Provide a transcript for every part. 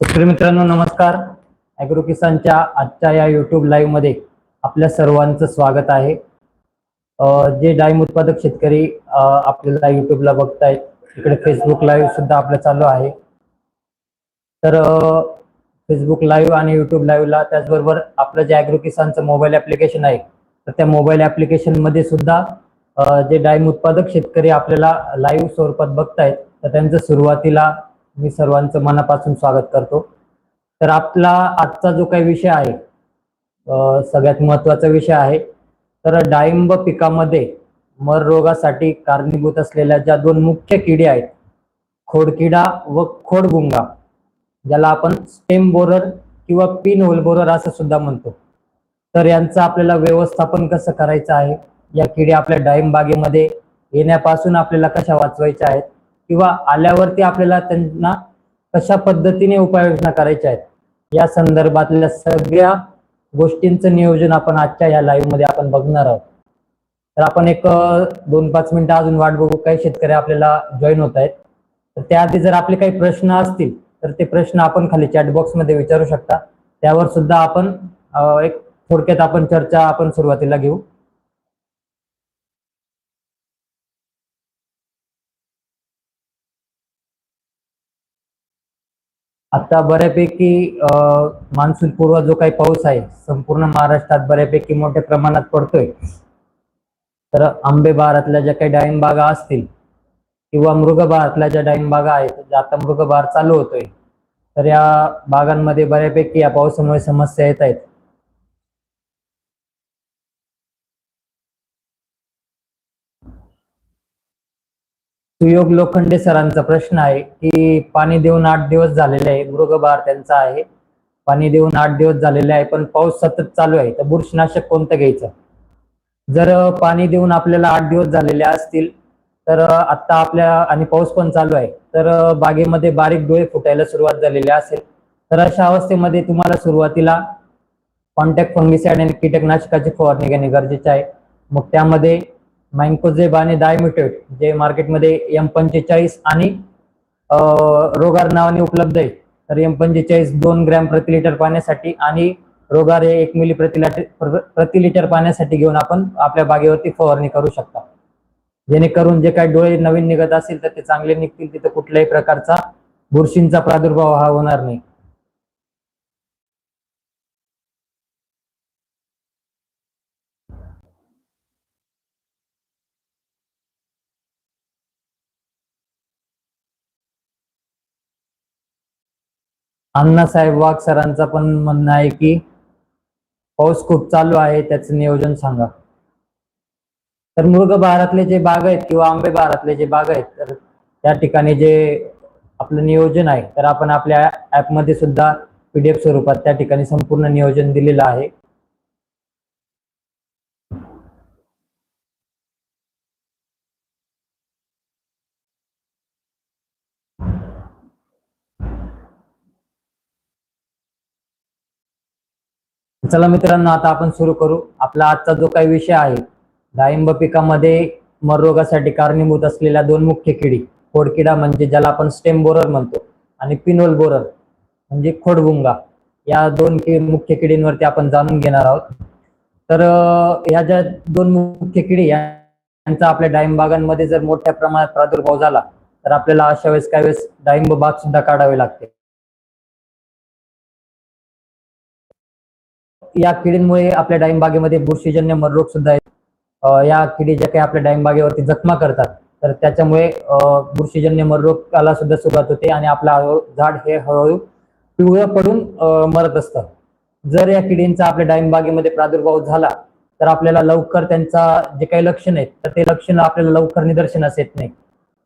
शेतकरी मित्रांनो नमस्कार. ॲग्रो किसानच्या आजच्या या युट्यूब लाईव्हमध्ये आपल्या सर्वांचं स्वागत आहे. जे डाळिंब उत्पादक शेतकरी आपल्याला युट्यूबला बघतायत इकडे फेसबुक लाईव्ह सुद्धा आपलं चालू आहे. तर फेसबुक लाईव्ह आणि युट्यूब लाईव्हला त्याचबरोबर आपलं जे ॲग्रो किसानचं मोबाईल ॲप्लिकेशन आहे तर त्या मोबाईल ॲप्लिकेशनमध्ये सुद्धा जे डाळिंब उत्पादक शेतकरी आपल्याला लाईव्ह स्वरूपात बघतायत तर त्यांचं सुरुवातीला मी सर्वांचं मनापासून स्वागत करतो. तर आपला आजचा जो काही विषय आहे सगळ्यात महत्त्वाचा विषय आहे तर डाळिंब पिकामध्ये मर रोगासाठी कारणीभूत असलेल्या ज्या दोन मुख्य किडे आहेत खोडकिडा व खोडगुंगा ज्याला आपण स्टेम बोरर किंवा पिन होल बोरर असं सुद्धा म्हणतो. तर यांचं आपल्याला व्यवस्थापन कसं करायचं आहे या किडे आपल्या डाळिंब बागेमध्ये येण्यापासून आपल्याला कशा वाचवायच्या आहेत किंवा आल्यावरती आपल्याला त्यांना कशा पद्धतीने उपाययोजना करायच्या आहेत या संदर्भातल्या सगळ्या गोष्टींचं नियोजन आपण आजच्या या लाईव्हमध्ये आपण बघणार आहोत. तर आपण एक दोन पाच मिनिटं अजून वाट बघू काही शेतकरी आपल्याला जॉईन होत आहेत. तर त्याआधी जर आपले काही प्रश्न असतील तर ते प्रश्न आपण खाली चॅट बॉक्समध्ये विचारू शकता. त्यावर सुद्धा आपण एक थोडक्यात आपण चर्चा आपण सुरुवातीला घेऊ. आता बऱ्यापैकी मान्सून पूर्व जो काही पाऊस आहे संपूर्ण महाराष्ट्रात बऱ्यापैकी मोठ्या प्रमाणात पडतोय. तर आंबे बारातल्या ज्या काही डाळिंब बागा असतील किंवा मृग बहारातल्या ज्या डाळिंब बागा आहेत ज्या आता मृग बहार चालू होतोय तर या बागांमध्ये बऱ्यापैकी या पावसामुळे समस्या येत आहेत. सुयोग लोखंडे सरांचा प्रश्न आहे की पाणी देऊन आठ दिवस झालेले आहे मृगभार त्यांचा आहे. पाणी देऊन आठ दिवस झालेले आहे पण पाऊस सतत चालू आहे. तर बुरशीनाशक कोणतं घ्यायचं? जर पाणी देऊन आपल्याला आठ दिवस झालेले असतील तर आता आपल्या आणि पाऊस पण चालू आहे तर बागेमध्ये बारीक डोळे फुटायला सुरुवात झालेली असेल. तर अशा अवस्थेमध्ये तुम्हाला सुरुवातीला कॉन्टॅक्ट फंगिसाइड आणि कीटकनाशकाची फवारणी घेणे गरजेचे आहे. मग त्यामध्ये मँकोझेब आणि डायमिटेड जे मार्केटमध्ये एम पंचेचाळीस आणि रोगार नावाने उपलब्ध आहे. तर एम पंचेचाळीस दोन ग्रॅम प्रति लिटर पाण्यासाठी आणि रोगार हे एक मिली प्रति लिटर प्रति लिटर पाण्यासाठी घेऊन आपण आपल्या बागेवरती फवारणी करू शकता. जेणेकरून जे काही डोळे नवीन निघत असतील तर ते चांगले निघतील तिथं कुठल्याही प्रकारचा बुरशींचा प्रादुर्भाव हा होणार नाही. अण्णासाहेब वाघ सरांचा पण म्हणणं आहे की पाऊस खूप चालू आहे त्याचं नियोजन सांगा. तर मृग बहारातले जे बाग आहेत किंवा आंबे बहारातले जे बाग आहेत तर त्या ठिकाणी जे आपलं नियोजन आहे तर आपण आपल्या ऍपमध्ये सुद्धा पीडीएफ स्वरूपात त्या ठिकाणी संपूर्ण नियोजन दिलेलं आहे. चला मित्रांनो आता आपण सुरू करू. आपला आजचा जो काही विषय आहे डाळिंब पिकामध्ये मररोगासाठी कारणीभूत असलेल्या दोन मुख्य किडी खोडकिडा म्हणजे ज्याला आपण स्टेम बोरर म्हणतो आणि पिनोल बोरर म्हणजे खोडगुंगा. या दोन कि मुख्य किडींवरती आपण जाणून घेणार आहोत. तर ह्या या ज्या दोन मुख्य किडी यांचा आपल्या डाळिंबागांमध्ये जर मोठ्या प्रमाणात प्रादुर्भाव झाला तर आपल्याला अशा वेळेस काही वेळेस डाळिंब बाग सुद्धा काढावे लागते. या किडींमुळे आपल्या डाळिंब बागेमध्ये बुरशीजन्य मररोग सुद्धा आहेत या किडी ज्या काही आपल्या डाळिंब बागेवरती जखमा करतात तर त्याच्यामुळे बुरशीजन्य मररोगाला सुद्धा सुरुवात होते आणि आपलं झाड हे हळूहळू पिवळं पडून मरत असतं. जर या किडींचा आपल्या डाळिंब बागेमध्ये प्रादुर्भाव झाला तर आपल्याला लवकर त्यांचा जे काही लक्षण आहेत तर ते लक्षण आपल्याला लवकर निदर्शनास येत नाही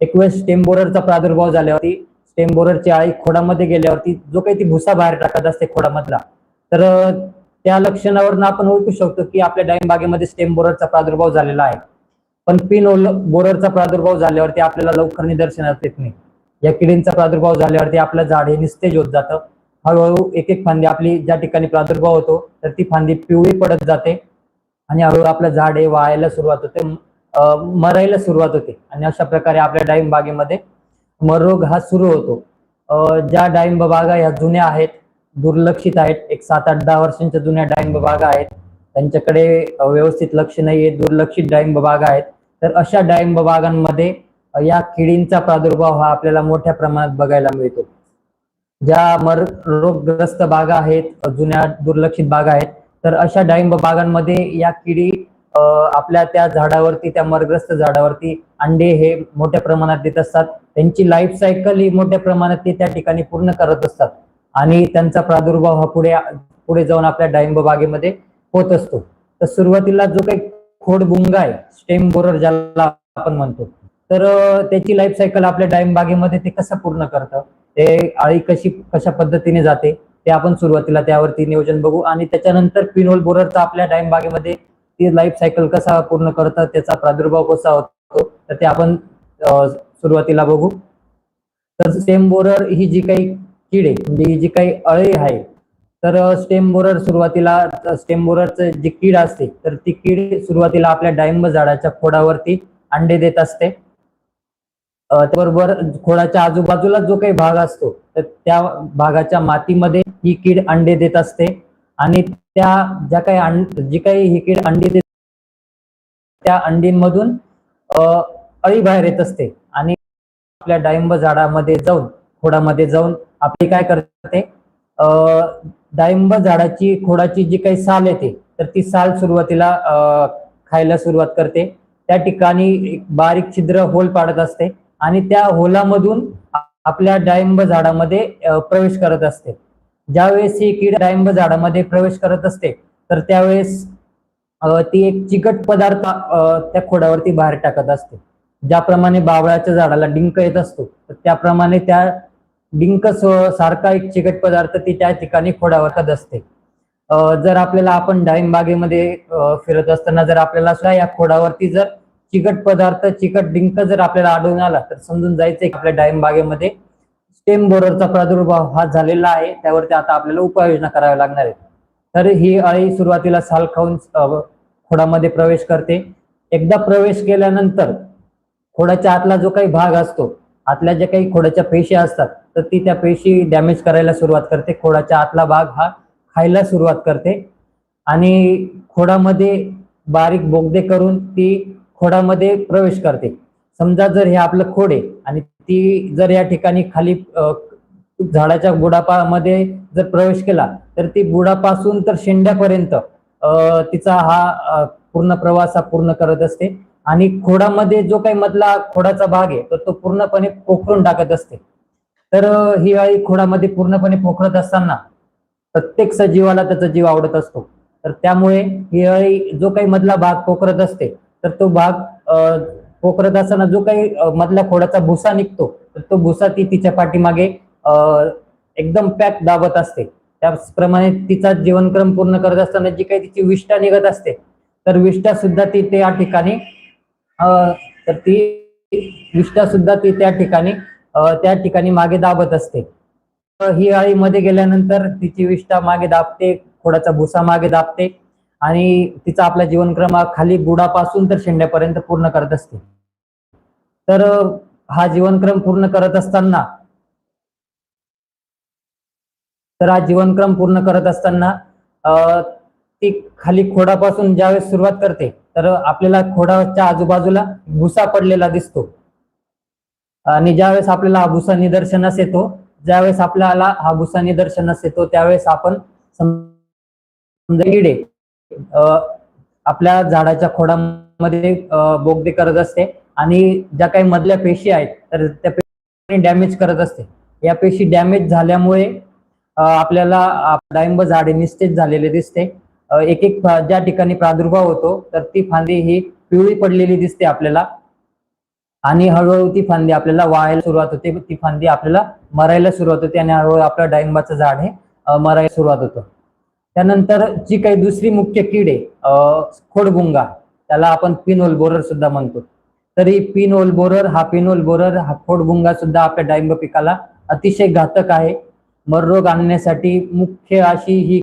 एक वेळेस स्टेमबोररचा प्रादुर्भाव झाल्यावरती स्टेमबोररची आळी खोडामध्ये गेल्यावरती जो काही ती भुसा बाहेर टाकत असते खोडामधला तर त्या लक्षणावरून आपण ओळखू शकतो की आपल्या डाळिंब बागेमध्ये स्टेम बोररचा प्रादुर्भाव झालेला आहे. पण पिन बोररचा प्रादुर्भाव झाल्यावरती आपल्याला लवकर निदर्शनास येत नाही. या किडींचा प्रादुर्भाव झाल्यावरती आपलं झाड हे निस्तेज होत जातं. हळूहळू एक एक फांदी आपली ज्या ठिकाणी प्रादुर्भाव होतो तर ती फांदी पिवळी पडत जाते आणि हळूहळू आपलं झाड हे वाळायला सुरुवात होते मरायला सुरुवात होते. आणि अशा प्रकारे आपल्या डाळिंब बागेमध्ये मररोग हा सुरू होतो. ज्या डाळिंब बागा ह्या जुन्या आहेत दुर्लक्षित आहेत. एक सात आठ दहा वर्षांच्या जुन्या डाळिंब बागा आहेत. त्यांच्याकडे व्यवस्थित लक्ष नाहीये. दुर्लक्षित डाळिंब बागा आहेत. तर अशा डाळिंब बागांमध्ये या किडींचा प्रादुर्भाव हा आपल्याला मोठ्या प्रमाणात बघायला मिळतो. ज्या मर रोगग्रस्त बागा आहेत जुन्या दुर्लक्षित बागा आहेत तर अशा डाळिंब बागांमध्ये या किडी आपल्या त्या झाडावरती त्या मरग्रस्त झाडावरती अंडे हे मोठ्या प्रमाणात देत असतात. त्यांची लाईफ सायकल ही मोठ्या प्रमाणात ते त्या ठिकाणी पूर्ण करत असतात. आणि त्यांचा प्रादुर्भाव हा पुढे पुढे जाऊन आपल्या डाळिंब बागेमध्ये होत असतो. तर सुरुवातीला जो काही खोडबुंगा आहे स्टेम बोरर ज्याला आपण म्हणतो तर त्याची लाईफ सायकल आपल्या डाळिंब बागेमध्ये ते कसं पूर्ण करतं? ते आळी कशी कशा पद्धतीने जाते? ते आपण सुरुवातीला त्यावरती नियोजन बघू. आणि त्याच्यानंतर पिनोल बोररचा आपल्या डाळिंब बागेमध्ये ती लाईफ सायकल कसा पूर्ण करतात त्याचा प्रादुर्भाव कसा होतो तर ते आपण सुरुवातीला बघू. तर स्टेम बोरर ही जी काही किडे म्हणजे जी काही अळी आहे तर स्टेम बोरर सुरुवातीला स्टेम बोररचं जी कीड असते तर ती कीड सुरुवातीला आपल्या डाळिंब झाडाच्या खोडावरती अंडे देत असते. त्याबरोबर खोडाच्या आजूबाजूला जो काही भाग असतो तर त्या भागाच्या मातीमध्ये ही कीड अंडे देत असते. आणि त्या ज्या काही जी काही ही कीड अंडी देत त्या अंडींमधून अळी बाहेर येत असते. आणि आपल्या डाळिंब झाडामध्ये जाऊन खोडामध्ये जाऊन आपली काय करते? डाळिंब झाडाची खोडाची जी काही साल येते तर ती साल सुरुवातीला खायला सुरुवात करते. त्या ठिकाणी एक बारीक छिद्र होल पाडत असते आणि त्या होलामधून आपल्या डाळिंब झाडामध्ये प्रवेश करत असते. ज्यावेळेस ही कीड डाळिंब झाडामध्ये प्रवेश करत असते तर त्यावेळेस ती एक चिकट पदार्थ त्या खोडावरती बाहेर टाकत असते. ज्याप्रमाणे बावळाच्या झाडाला डिंक येत असतो तर त्याप्रमाणे त्या डिंक सारखा एक चिकट पदार्थ ती त्या ठिकाणी खोडावर असते. जर आपल्याला आपण डाळिंबागेमध्ये फिरत असताना जर आपल्याला सुद्धा या खोडावरती जर चिकट पदार्थ चिकट डिंक जर आपल्याला आढळून आला तर समजून जायचं की आपल्या डाळिंबागेमध्ये स्टेम बोररचा प्रादुर्भाव हा झालेला आहे. त्यावरती आता आपल्याला उपाययोजना कराव्या लागणार आहे तर ही अळी सुरुवातीला साल खाऊन खोडामध्ये प्रवेश करते. एकदा प्रवेश केल्यानंतर खोडाच्या आतला जो काही भाग असतो आतल्या ज्या काही खोडाच्या पेशी असतात तर ती त्या पेशी डॅमेज करायला सुरुवात करते. खोडाच्या आतला भाग हा खायला सुरुवात करते. आणि खोडामध्ये बारीक बोगदे करून ती खोडामध्ये प्रवेश करते. समजा जर हे आपलं खोड आहे आणि ती जर या ठिकाणी खाली झाडाच्या बुडापामध्ये जर प्रवेश केला तर ती बुडापासून तर शेंड्यापर्यंत तिचा हा पूर्ण प्रवास हा पूर्ण करत असते. आणि खोडामध्ये जो काही मधला खोडाचा भाग आहे तर तो पूर्णपणे पोखरून टाकत असते. तर ही अळी खोडामध्ये पूर्णपणे पोखरत असताना प्रत्येक सजीवाला त्याचा जीव आवडत असतो. तर त्यामुळे ही अळी जो काही मधला भाग पोखरत असते तर तो भाग पोखरत असताना जो काही मधल्या खोडाचा भुसा निघतो तर तो भुसा ती तिच्या पाठीमागे एकदम पॅक दाबत असते. त्याचप्रमाणे तिचा जीवनक्रम पूर्ण करत असताना जी काही तिची विष्ठा निघत असते तर विष्ठा सुद्धा ती त्या ठिकाणी तर ती विष्ठा सुद्धा ती त्या ठिकाणी त्या ठिकाणी मागे दाबत असते. ही अळी मध्ये गेल्यानंतर तिची विष्ठा मागे दाबते खोडाचा भुसा मागे दाबते आणि तिचा आपला जीवनक्रम खाली बुडापासून तर शेंड्यापर्यंत पूर्ण करत असते. तर हा जीवनक्रम पूर्ण करत असताना तर हा जीवनक्रम पूर्ण करत असताना ती खाली खोडापासून ज्यावेळेस सुरुवात करते तर आपल्याला खोडाच्या आजूबाजूला भुसा पडलेला दिसतो. आणि ज्यावेळेस आपल्याला हा भुसा निदर्शनास येतो ज्यावेळेस आपल्याला हा भुसा निदर्शनास येतो त्यावेळेस आपण समजा किडे आपल्या झाडाच्या खोडामध्ये बोगदे करत असते आणि ज्या काही मधल्या पेशी आहेत तर त्या पेशी डॅमेज करत असते. या पेशी डॅमेज झाल्यामुळे आपल्याला डाळिंब झाडे निस्तेज झालेले दिसते. एक एक ज्या ठिकाणी प्रादुर्भाव होतो तर ती फांदी ही पिवळी पडलेली दिसते आपल्याला. आणि हळूहळू ती फांदी आपल्याला वाळायला सुरुवात होते. ती फांदी आपल्याला मरायला सुरुवात होते आणि हळूहळू आपलं डाळिंबाचं झाड हे मरायला सुरुवात होतं. त्यानंतर जी काही दुसरी मुख्य कीड आहे खोडगुंगा त्याला आपण पिनोल बोरर सुद्धा म्हणतो. तरी पिनोल बोरर हा पिनोल बोरर हा खोडगुंगा सुद्धा आपल्या डाळिंब पिकाला अतिशय घातक आहे. मररोग आणण्यासाठी मुख्य अशी ही